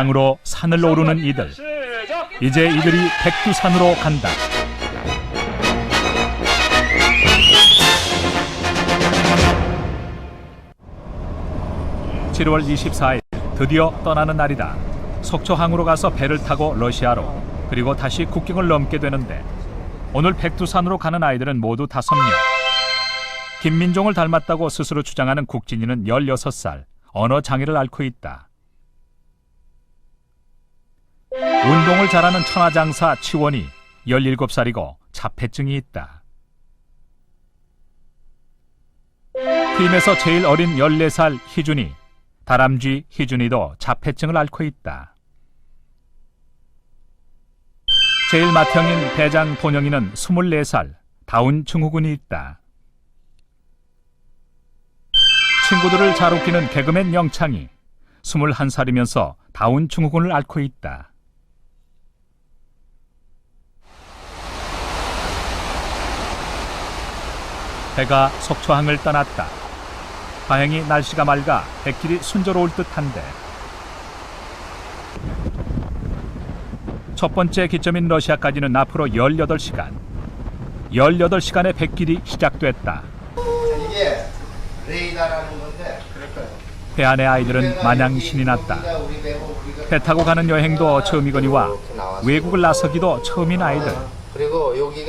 땅으로 산을 오르는 이들. 이제 이들이 백두산으로 간다. (7월 24일) 드디어 떠나는 날이다 속초항으로 가서 배를 타고 러시아로 그리고 다시 국경을 넘게 되는데 오늘 백두산으로 가는 아이들은 모두 다섯 명 김민종을 닮았다고 스스로 주장하는 국진이는 16살 언어 장애를 앓고 있다 운동을 잘하는 천하장사 치원이 17살이고 자폐증이 있다. 팀에서 제일 어린 14살 희준이, 다람쥐 희준이도 자폐증을 앓고 있다. 제일 맏형인 대장 본영이는 24살, 다운 증후군이 있다. 친구들을 잘 웃기는 개그맨 영창이 21살이면서 다운 증후군을 앓고 있다. 배가 속초항을 떠났다. 다행히 날씨가 맑아 백길이 순조로울 듯한데 첫 번째 기점인 러시아까지는 앞으로 18시간. 18시간의 백길이 시작됐다. 이게 레이다라는 건데 배 안의 아이들은 마냥 신이 났다. 배 타고 가는 여행도 처음이거니와 외국을 나서기도 처음인 아이들.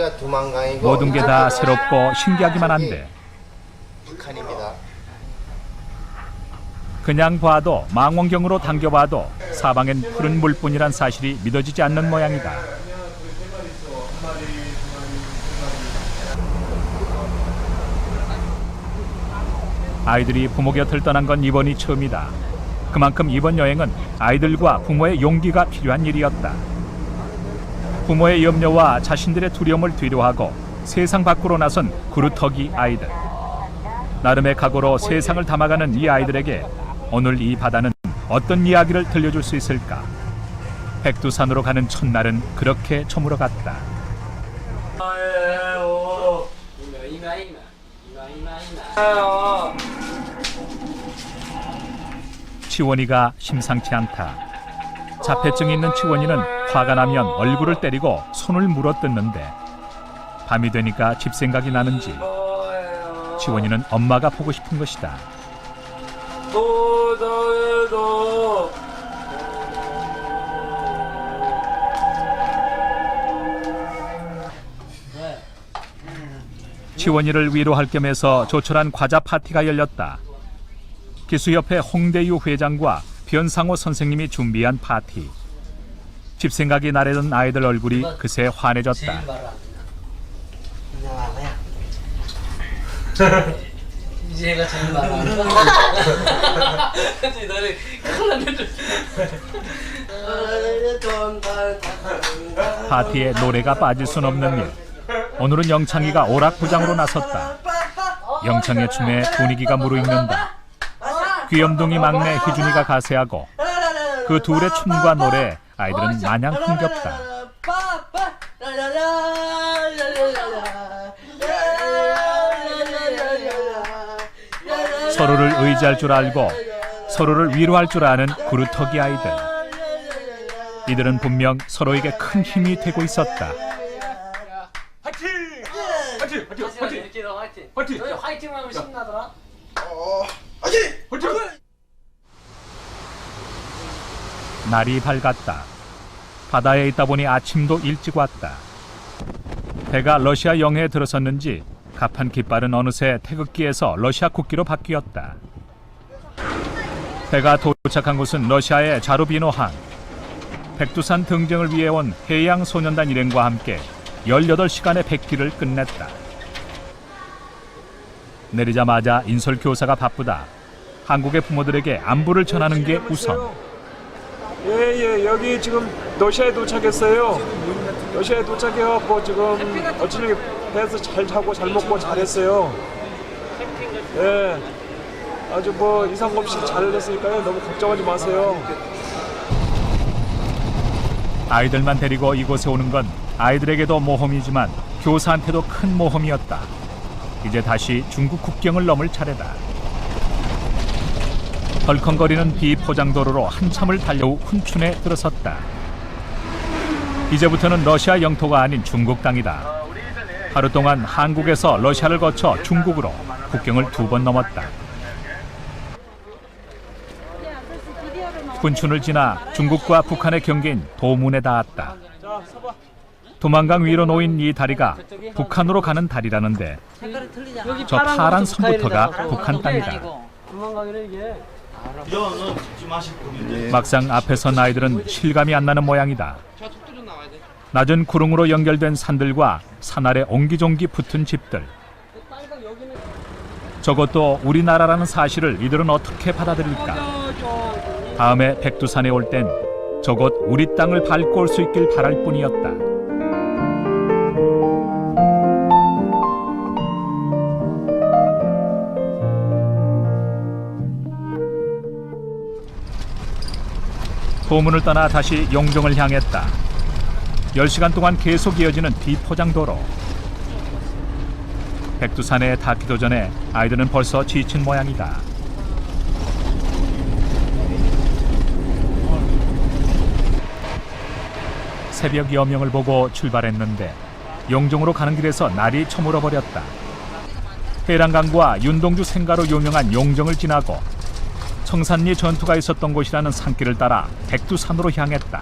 그리고 여기가 두만강이고 모든 게 다 새롭고 신기하기만 한데 북한입니다. 그냥 봐도 망원경으로 당겨봐도 사방엔 푸른 물뿐이란 사실이 믿어지지 않는 모양이다. 아이들이 부모 곁을 떠난 건 이번이 처음이다. 그만큼 이번 여행은 아이들과 부모의 용기가 필요한 일이었다. 부모의 염려와 자신들의 두려움을 뒤로하고 세상 밖으로 나선 구루터기 아이들. 나름의 각오로 세상을 담아가는 이 아이들에게 오늘 이 바다는 어떤 이야기를 들려줄 수 있을까? 백두산으로 가는 첫날은 그렇게 저물어갔다. 치원이가 심상치 않다. 자폐증이 있는 치원이는 화가 나면 얼굴을 때리고 손을 물어뜯는데 밤이 되니까 집 생각이 나는지 치원이는 엄마가 보고 싶은 것이다. 치원이를 위로할 겸해서 조촐한 과자 파티가 열렸다. 기수협회 홍대유 회장과 변상호 선생님이 준비한 파티. 집 생각이 나래던 아이들 얼굴이 그새 환해졌다. 이제가 제일 많아 그치 너는 큰일 났네 파티에 노래가 빠질 순 없는 일. 오늘은 영창이가 오락부장으로 나섰다. 영창의 춤에 분위기가 무르익는다. 귀염둥이 막내 희준이가 가세하고 그 둘의 춤과 노래 아이들은 마냥 흥겹다. 서로를 의지할 줄 알고 서로를 위로할 줄 아는 구루터기 아이들. 이들은 분명 서로에게 큰 힘이 되고 있었다. 화이팅! 화이팅! 이렇게 너 화이팅. 화이팅! 너희 화이팅 하면 신나 더라 날이 밝았다. 바다에 있다 보니 아침도 일찍 왔다. 배가 러시아 영해에 들어섰는지 갑판 깃발은 어느새 태극기에서 러시아 국기로 바뀌었다. 배가 도착한 곳은 러시아의 자루비노항. 백두산 등정을 위해 온 해양 소년단 일행과 함께 18시간의 백기를 끝냈다. 내리자마자 인솔 교사가 바쁘다. 한국의 부모들에게 안부를 전하는 게 우선. 예예 여기 지금 러시아에 도착했어요. 러시아에 도착해갖고 지금 어찌나 배에서 잘 자고 잘 먹고 잘했어요. 예 아주 뭐 이상 없이 잘 됐으니까요 너무 걱정하지 마세요. 아이들만 데리고 이곳에 오는 건 아이들에게도 모험이지만 교사한테도 큰 모험이었다. 이제 다시 중국 국경을 넘을 차례다. 덜컹거리는 비포장도로로 한참을 달려 후 훈춘에 들어섰다. 이제부터는 러시아 영토가 아닌 중국 땅이다. 하루 동안 한국에서 러시아를 거쳐 중국으로 국경을 두 번 넘었다. 훈춘을 지나 중국과 북한의 경계인 도문에 닿았다. 도만강 위로 놓인 이 다리가 북한으로 가는 다리라는데 저 파란 선부터가 북한 땅이다. 막상 앞에 선 아이들은 실감이 안 나는 모양이다. 낮은 구릉으로 연결된 산들과 산 아래 옹기종기 붙은 집들. 저것도 우리나라라는 사실을 이들은 어떻게 받아들일까? 다음에 백두산에 올 땐 저것 우리 땅을 밟고 올 수 있길 바랄 뿐이었다. 도문을 떠나 다시 용종을 향했다. 10시간 동안 계속 이어지는 비포장도로. 백두산에 닿기도 전에 아이들은 벌써 지친 모양이다. 새벽 여명을 보고 출발했는데 용종으로 가는 길에서 날이 처물어 버렸다. 해랑강과 윤동주 생가로 유명한 용정을 지나고 청산리 전투가 있었던 곳이라는 산길을 따라 백두산으로 향했다.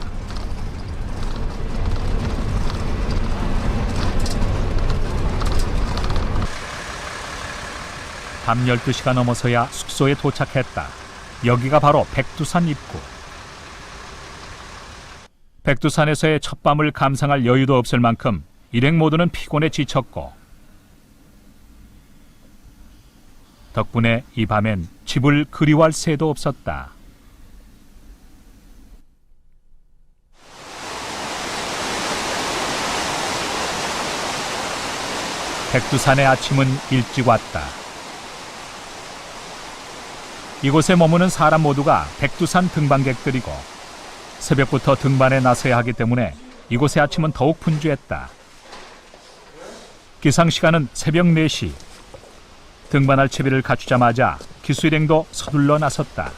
밤 12시가 넘어서야 숙소에 도착했다. 여기가 바로 백두산 입구. 백두산에서의 첫 밤을 감상할 여유도 없을 만큼 일행 모두는 피곤에 지쳤고 덕분에 이 밤엔 집을 그리워할 새도 없었다. 백두산의 아침은 일찍 왔다. 이곳에 머무는 사람 모두가 백두산 등반객들이고 새벽부터 등반에 나서야 하기 때문에 이곳의 아침은 더욱 분주했다. 기상 시간은 새벽 4시. 등반할 채비를 갖추자마자 기수 일행도 서둘러 나섰다.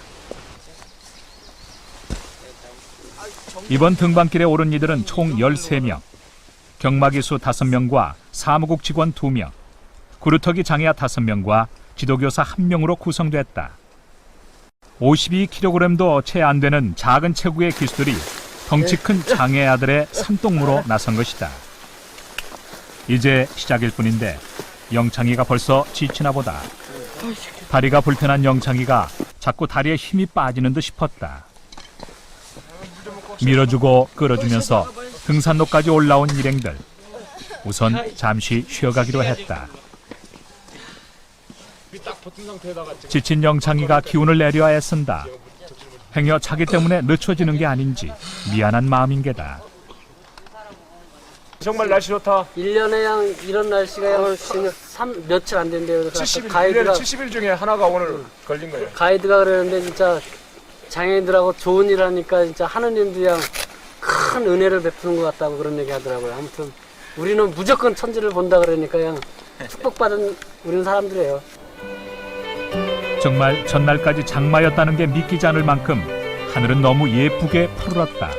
이번 등반길에 오른 이들은 총 13명. 경마기수 5명과 사무국 직원 2명, 구루터기 장애아 5명과 지도교사 1명으로 구성됐다. 52kg도 채 안 되는 작은 체구의 기수들이 덩치 큰 장애아들의 산동무로 나선 것이다. 이제 시작일 뿐인데 영창이가 벌써 지치나 보다. 다리가 불편한 영창이가 자꾸 다리에 힘이 빠지는 듯 싶었다. 밀어주고 끌어주면서 등산로까지 올라온 일행들. 우선 잠시 쉬어가기로 했다. 지친 영창이가 기운을 내려야 애쓴다. 행여 자기 때문에 늦춰지는 게 아닌지 미안한 마음인 게다. 정말 날씨 좋다. 1년에 양 이런 날씨가 양 삼, 며칠 안 된대요. 그래서 70일, 가이드가 70일 중에 하나가 오늘 걸린 거예요. 가이드가 그러는데 진짜 장애인들하고 좋은 일 하니까 진짜 하느님도 그냥 큰 은혜를 베푸는 것 같다고 그런 얘기 하더라고요. 아무튼 우리는 무조건 천지를 본다 그러니까 그냥 축복받은 우리는 사람들이에요. 정말 전날까지 장마였다는 게 믿기지 않을 만큼 하늘은 너무 예쁘게 푸르렀다.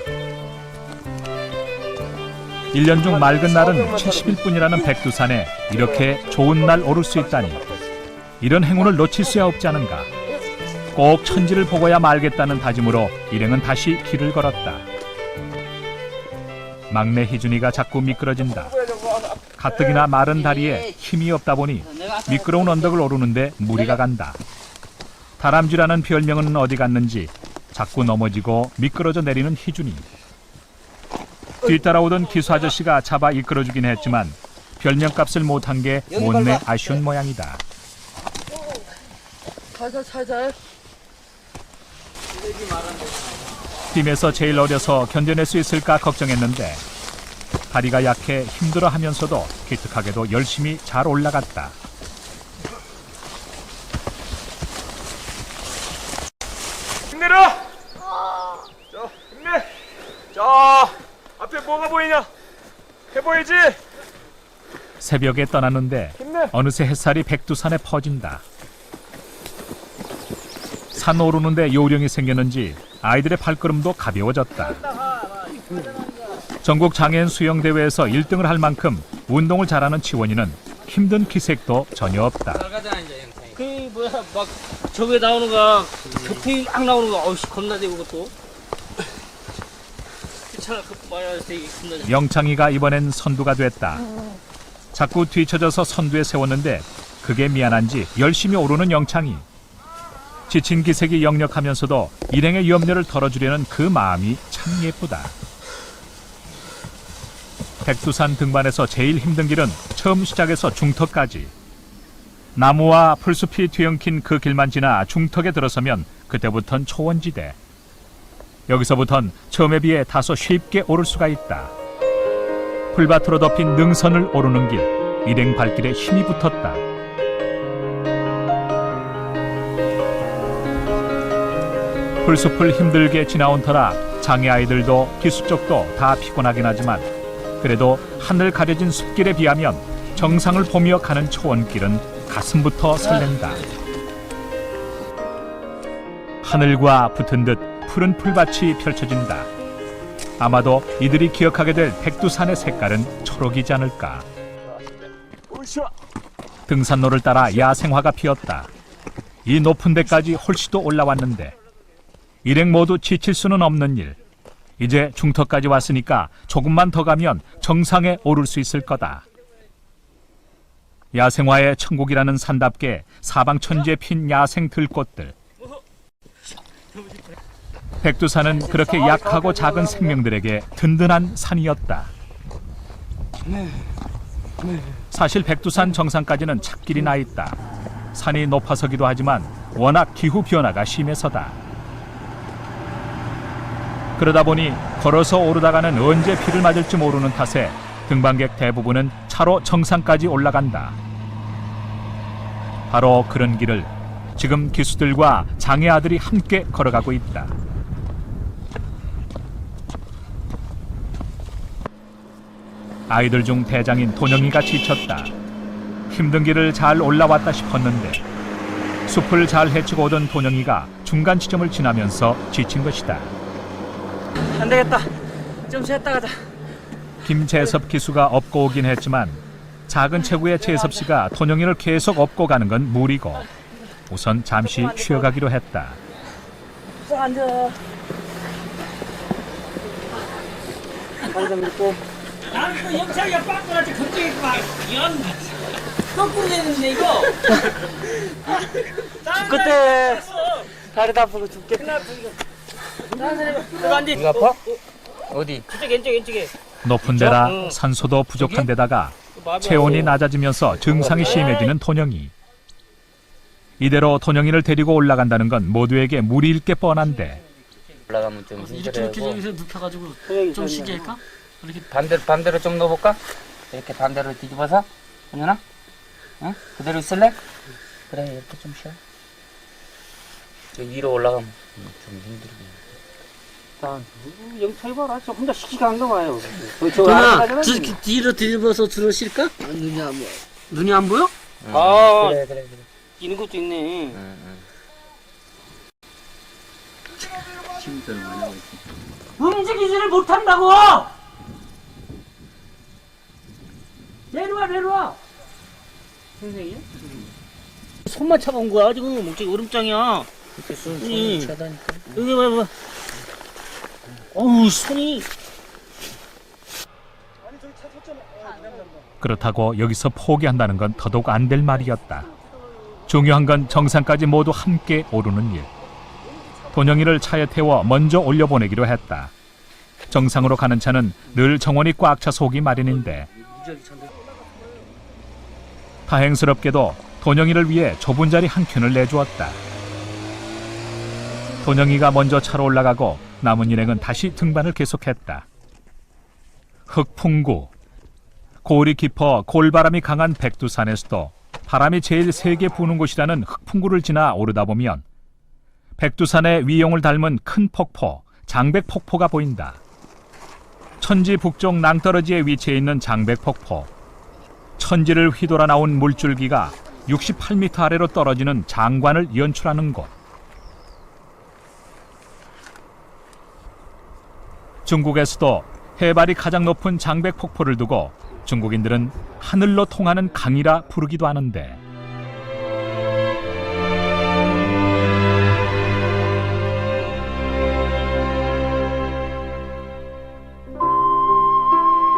1년 중 맑은 날은 70일뿐이라는 백두산에 이렇게 좋은 날 오를 수 있다니 이런 행운을 놓칠 수야 없지 않은가. 꼭 천지를 보고야 말겠다는 다짐으로 일행은 다시 길을 걸었다. 막내 희준이가 자꾸 미끄러진다. 가뜩이나 마른 다리에 힘이 없다 보니 미끄러운 언덕을 오르는데 무리가 간다. 다람쥐라는 별명은 어디 갔는지 자꾸 넘어지고 미끄러져 내리는 희준이. 뒤따라오던 기수 아저씨가 잡아 이끌어주긴 했지만 별명값을 못한 게 못내 아쉬운 모양이다. 살살 살살 팀에서 제일 어려서 견뎌낼 수 있을까 걱정했는데 다리가 약해 힘들어하면서도 기특하게도 열심히 잘 올라갔다. 힘내라. 자, 힘내. 자, 앞에 뭐가 보이냐? 해 보이지? 새벽에 떠났는데 힘내. 어느새 햇살이 백두산에 퍼진다. 산 오르는데 요령이 생겼는지 아이들의 발걸음도 가벼워졌다. 전국 장애인 수영 대회에서 1등을 할 만큼 운동을 잘하는 치원이는 힘든 기색도 전혀 없다. 그 뭐야 막 저게 나오는 거 교통이 막 나오는 거 어우씨 겁나대고 그것도 영창이가 이번엔 선두가 됐다. 자꾸 뒤처져서 선두에 세웠는데 그게 미안한지 열심히 오르는 영창이. 지친 기색이 역력하면서도 일행의 염려를 덜어주려는 그 마음이 참 예쁘다. 백두산 등반에서 제일 힘든 길은 처음 시작에서 중턱까지. 나무와 풀숲이 뒤엉킨 그 길만 지나 중턱에 들어서면 그때부턴 초원지대. 여기서부턴 처음에 비해 다소 쉽게 오를 수가 있다. 풀밭으로 덮인 능선을 오르는 길, 일행 발길에 힘이 붙었다. 풀숲을 힘들게 지나온 터라 장애 아이들도 기수 쪽도 다 피곤하긴 하지만 그래도 하늘 가려진 숲길에 비하면 정상을 보며 가는 초원길은 가슴부터 설렌다. 하늘과 붙은 듯 푸른 풀밭이 펼쳐진다. 아마도 이들이 기억하게 될 백두산의 색깔은 초록이지 않을까. 등산로를 따라 야생화가 피었다. 이 높은 데까지 홀씨도 올라왔는데 일행 모두 지칠 수는 없는 일. 이제 중턱까지 왔으니까 조금만 더 가면 정상에 오를 수 있을 거다. 야생화의 천국이라는 산답게 사방 천지에 핀 야생 들꽃들. 백두산은 그렇게 약하고 작은 생명들에게 든든한 산이었다. 사실 백두산 정상까지는 찻길이 나 있다. 산이 높아서기도 하지만 워낙 기후 변화가 심해서다. 그러다 보니 걸어서 오르다가는 언제 피를 맞을지 모르는 탓에 등반객 대부분은 차로 정상까지 올라간다. 바로 그런 길을 지금 기수들과 장애 아들이 함께 걸어가고 있다. 아이들 중 대장인 돈영이가 지쳤다. 힘든 길을 잘 올라왔다 싶었는데 숲을 잘 헤치고 오던 돈영이가 중간 지점을 지나면서 지친 것이다. 안 되겠다 좀 쉬었다 가자 김재섭 기수가 업고 오긴 했지만 작은 체구의 재섭 씨가 돈영이를 계속 업고 가는 건 무리고 우선 잠시 쉬어가기로 했다. 앉아. 방금 믿고. 나는 그 영창이가 빵꾸나지 걱정이 막 이런 거꾸로 되는데 이거? 그때 다리 아프고 죽겠다. 이거. 안돼 이거 아파? 어디? 저쪽 왼쪽 왼쪽에. 높은 데라 산소도 부족한 데다가 체온이 낮아지면서 증상이 심해지는 돈영이. 이대로 돈영이를 데리고 올라간다는 건 모두에게 무리일 게 뻔한데 올라가면 좀 이렇게 이렇게 힘들고 여기서 눕혀가지고 좀 쉬게 할까? 이렇게 반대로 반대로 좀 넣어볼까? 이렇게 반대로 뒤집어서 현준아, 응? 그대로 있을래? 그래 이렇게 좀 쉬어. 저 위로 올라가면 좀 힘들고. 영철 봐라. 저 혼자 시키가 안 가봐요. 누나 저 뒤로 뒤집어서 들어 쉴까? 눈이 안 보여 눈이 안 보여? 응. 아. 그래 그래 그래. 끼는 것도 있네 응, 응. 움직이지를 못한다고! 내려와 내려와 선생님? 손만 차가운 거야 지금 목적이 얼음장이야 이렇게 손 응. 손이 차다니까. 여기 봐 봐 어우 손이 그렇다고 여기서 포기한다는 건 더더욱 안 될 말이었다. 중요한 건 정상까지 모두 함께 오르는 일. 돈영이를 차에 태워 먼저 올려보내기로 했다. 정상으로 가는 차는 늘 정원이 꽉 차 속이 마련인데 다행스럽게도 돈영이를 위해 좁은 자리 한 켠을 내주었다. 돈영이가 먼저 차로 올라가고 남은 일행은 다시 등반을 계속했다. 흑풍구 고울이 깊어 골바람이 강한 백두산에서도 바람이 제일 세게 부는 곳이라는 흑풍구를 지나 오르다 보면 백두산의 위용을 닮은 큰 폭포, 장백폭포가 보인다. 천지 북쪽 낭떠러지에 위치해 있는 장백폭포. 천지를 휘돌아 나온 물줄기가 68m 아래로 떨어지는 장관을 연출하는 곳. 중국에서도 해발이 가장 높은 장백폭포를 두고 중국인들은 하늘로 통하는 강이라 부르기도 하는데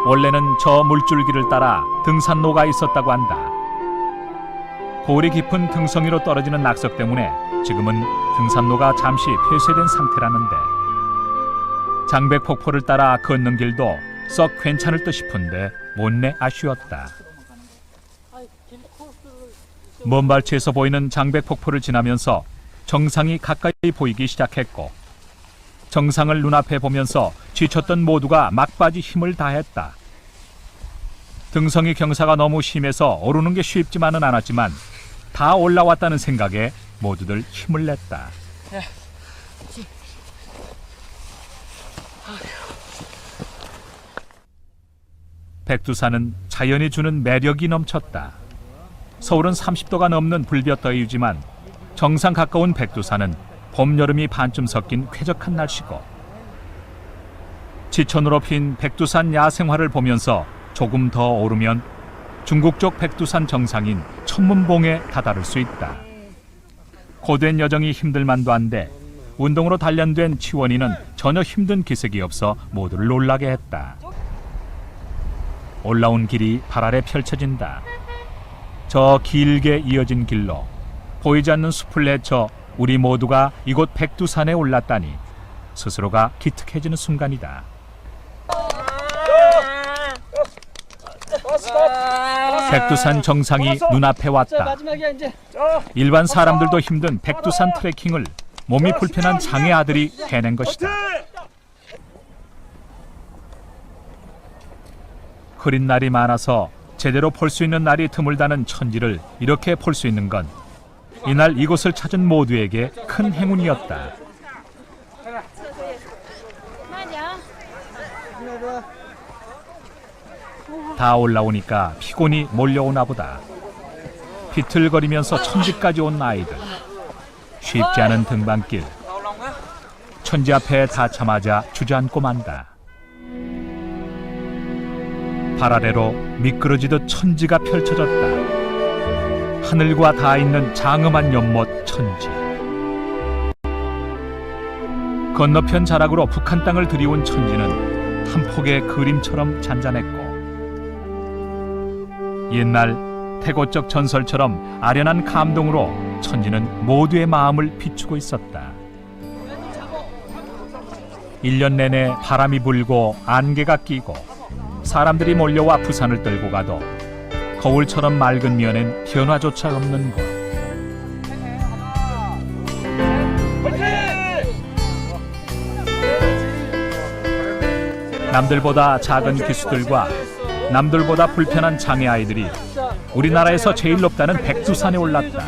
원래는 저 물줄기를 따라 등산로가 있었다고 한다. 골이 깊은 등성이로 떨어지는 낙석 때문에 지금은 등산로가 잠시 폐쇄된 상태라는데 장백 폭포를 따라 걷는 길도 썩 괜찮을 듯 싶은데 못내 아쉬웠다. 먼 발치에서 보이는 장백 폭포를 지나면서 정상이 가까이 보이기 시작했고 정상을 눈앞에 보면서 지쳤던 모두가 막바지 힘을 다했다. 등성이 경사가 너무 심해서 오르는 게 쉽지만은 않았지만 다 올라왔다는 생각에 모두들 힘을 냈다. 백두산은 자연이 주는 매력이 넘쳤다. 서울은 30도가 넘는 불볕더위지만 정상 가까운 백두산은 봄 여름이 반쯤 섞인 쾌적한 날씨고 지천으로 핀 백두산 야생화를 보면서 조금 더 오르면 중국 쪽 백두산 정상인 천문봉에 다다를 수 있다. 고된 여정이 힘들만도 한데 운동으로 단련된 치원이는 전혀 힘든 기색이 없어 모두를 놀라게 했다. 올라온 길이 발 아래 펼쳐진다. 저 길게 이어진 길로 보이지 않는 숲을 헤쳐 우리 모두가 이곳 백두산에 올랐다니 스스로가 기특해지는 순간이다. 백두산 정상이 눈앞에 왔다. 일반 사람들도 힘든 백두산 트레킹을 몸이 불편한 장애 아들이 해낸 것이다. 흐린 날이 많아서 제대로 볼 수 있는 날이 드물다는 천지를 이렇게 볼 수 있는 건 이날 이곳을 찾은 모두에게 큰 행운이었다. 다 올라오니까 피곤이 몰려오나 보다. 비틀거리면서 천지까지 온 아이들. 쉽지 않은 등반길. 천지 앞에 닿자마자 주저앉고 만다. 발 아래로 미끄러지듯 천지가 펼쳐졌다. 하늘과 닿아 있는 장엄한 연못 천지. 건너편 자락으로 북한 땅을 들이온 천지는 한 폭의 그림처럼 잔잔했고 옛날 태고적 전설처럼 아련한 감동으로 천지는 모두의 마음을 비추고 있었다. 1년 내내 바람이 불고 안개가 끼고 사람들이 몰려와 부산을 떨고 가도 거울처럼 맑은 면엔 변화조차 없는 곳. 남들보다 작은 기수들과 남들보다 불편한 장애 아이들이 우리나라에서 제일 높다는 백두산에 올랐다.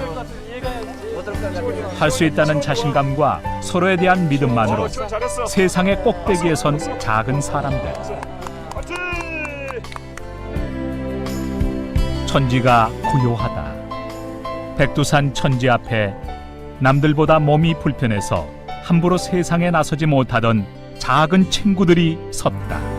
할 수 있다는 자신감과 서로에 대한 믿음만으로. 세상의 꼭대기에 선 작은 사람들. 천지가 고요하다. 백두산 천지 앞에 남들보다 몸이 불편해서 함부로 세상에 나서지 못하던 작은 친구들이 섰다.